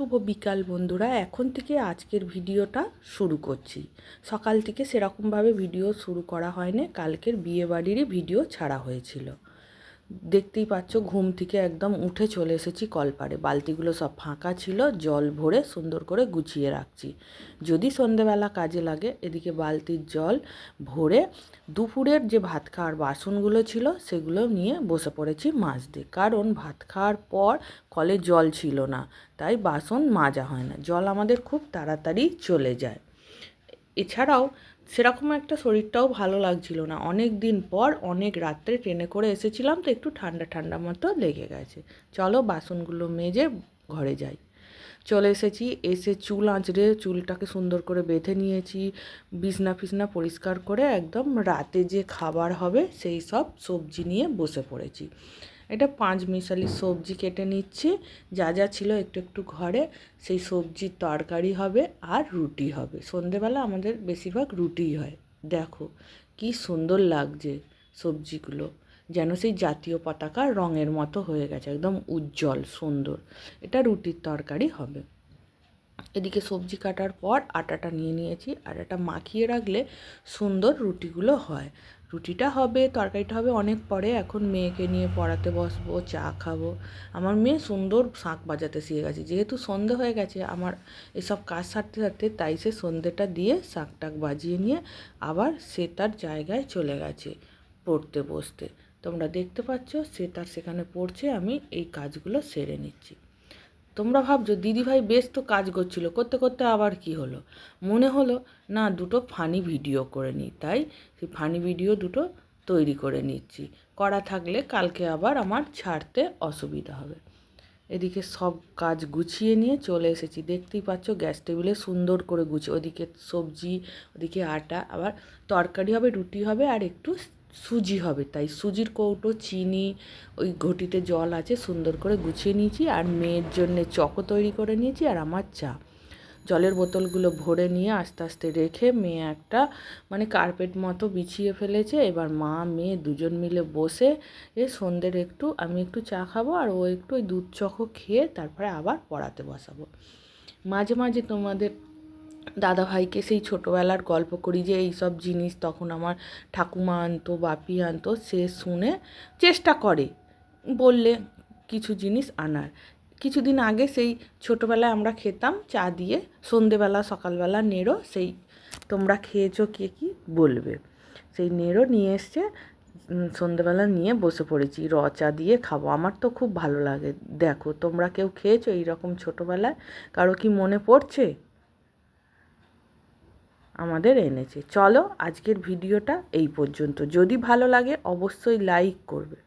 শুভ বিকাল বন্ধুরা, এখন থেকে আজকের ভিডিওটা শুরু করছি। সকাল থেকে সেরকমভাবে ভিডিও শুরু করা হয়নি, কালকের বিয়েবাড়িরই ভিডিও ছাড়া হয়েছিল। দেখতেই পাচ্ছ ঘুম থেকে একদম উঠে চলে এসেছি কলপারে বালতিগুলো সব ফাঁকা ছিল, জল ভরে সুন্দর করে গুছিয়ে রাখছি। যদি সন্ধেবেলা কাজে লাগে, এদিকে বালতির জল ভরে দুপুরের যে ভাত খাওয়ার বাসনগুলো ছিল, সেগুলো নিয়ে বসে পড়েছি মাজতে কারণ ভাত খাওয়ার পর কলে জল ছিল না, তাই বাসন মাজা হয় না। জল আমাদের খুব তাড়াতাড়ি চলে যায়। এছাড়াও সেরকম একটা শরীরটাও ভালো লাগছিল না। অনেক দিন পর, অনেক রাত্রে ট্রেনে করে এসেছিলাম তো একটু ঠান্ডা ঠান্ডা মতো লেগে গেছে। চলো বাসনগুলো মেজে ঘরে যাই। চলে এসেছি, এসে চুল আঁচড়ে চুলটাকে সুন্দর করে বেঁধে নিয়েছি। বিছনা ফিসনা পরিষ্কার করে একদম রাতে যে খাবার হবে সেই সব সবজি নিয়ে বসে পড়েছি। এটা পাঁচ মিশালি সবজি কেটে নিচ্ছি। যা যা ছিল একটু একটু ঘরে, সেই সবজির তরকারি হবে আর রুটি হবে। সন্ধেবেলা আমাদের বেশিরভাগ রুটিই হয়। দেখো, কি সুন্দর লাগছে সবজিগুলো। যেন সেই জাতীয় পতাকা রঙের মতো হয়ে গেছে, একদম উজ্জ্বল, সুন্দর। এটা রুটির তরকারি হবে। এদিকে সবজি কাটার পর আটাটা নিয়ে নিয়েছি আটাটা মাখিয়ে রাখলে সুন্দর রুটিগুলো হয়। রুটিটা হবে, তরকারিটা হবে অনেক পরে। এখন মেয়েকে নিয়ে পড়াতে বসবো, চা খাব। আমার মেয়ে সুন্দর শাঁখ বাজাতে শিখে গেছে। যেহেতু সন্ধে হয়ে গেছে, আমার এসব কাজ সারতে সারতে তাই সে সন্ধেটা দিয়ে শাঁখ টাক বাজিয়ে নিয়ে আবার সে তার জায়গায় চলে গেছে পড়তে বসতে। তোমরা দেখতে পাচ্ছ সে তার সেখানে পড়ছে, আমি এই কাজগুলো সেরে নিচ্ছি। তোমরা ভাবছ দিদিভাই বেশ তো কাজ করছিল, করতে করতে আবার কি হলো? মনে হলো, না, দুটো ফানি ভিডিও করে নিই। তাই সেই ফানি ভিডিও দুটো তৈরি করে নিচ্ছি। করা থাকলে কালকে আবার আমার ছাড়তে অসুবিধা হবে। এদিকে সব কাজ গুছিয়ে নিয়ে চলে এসেছি। দেখতেই পাচ্ছ গ্যাস টেবিলে সুন্দর করে গুছিয়ে ওদিকে সবজি, ওদিকে আটা, আবার তরকারি হবে, রুটি হবে, আর একটু সুজি হবে, তাই সুজির কৌটো, চিনি, ওই ঘটিতে জল আছে, সুন্দর করে গুছিয়ে নিয়েছি আর মেয়ের জন্যে চকো তৈরি করে নিয়েছি আর আমার চা। জলের বোতলগুলো ভরে নিয়ে আস্তে আস্তে রেখে মেয়ে একটা মানে কার্পেট মতো বিছিয়ে ফেলেছে। এবার মা, মেয়ে দুজন মিলে বসে এ সন্ধ্যের একটু আমি একটু চা খাব আর ও একটু ওই দুধ চকো খেয়ে তারপরে আবার পড়াতে বসাবো। মাঝে মাঝে তোমাদের দাদা ভাইকে সেই ছোটোবেলার গল্প করি যে এই সব জিনিস তখন আমার ঠাকুমা আনতো, বাপি আনতো, সে শুনে চেষ্টা করে। বললে কিছু জিনিস আনার। কিছুদিন আগে সেই ছোটোবেলায় আমরা খেতাম চা দিয়ে, সন্ধেবেলা, সকালবেলা নেড়ো, সেই তোমরা খেয়েছো কে কি বলবে। সেই নেড়ো নিয়ে এসছে সন্ধেবেলা নিয়ে বসে পড়েছি, র চা দিয়ে খাব। আমার তো খুব ভালো লাগে। দেখো, তোমরা কেউ খেয়েছো এইরকম ছোটোবেলায়? কারও কি মনে পড়ছে? আমাদের এনেছে। চলো আজকের ভিডিওটা এই পর্যন্ত। যদি ভালো লাগে অবশ্যই লাইক করবে।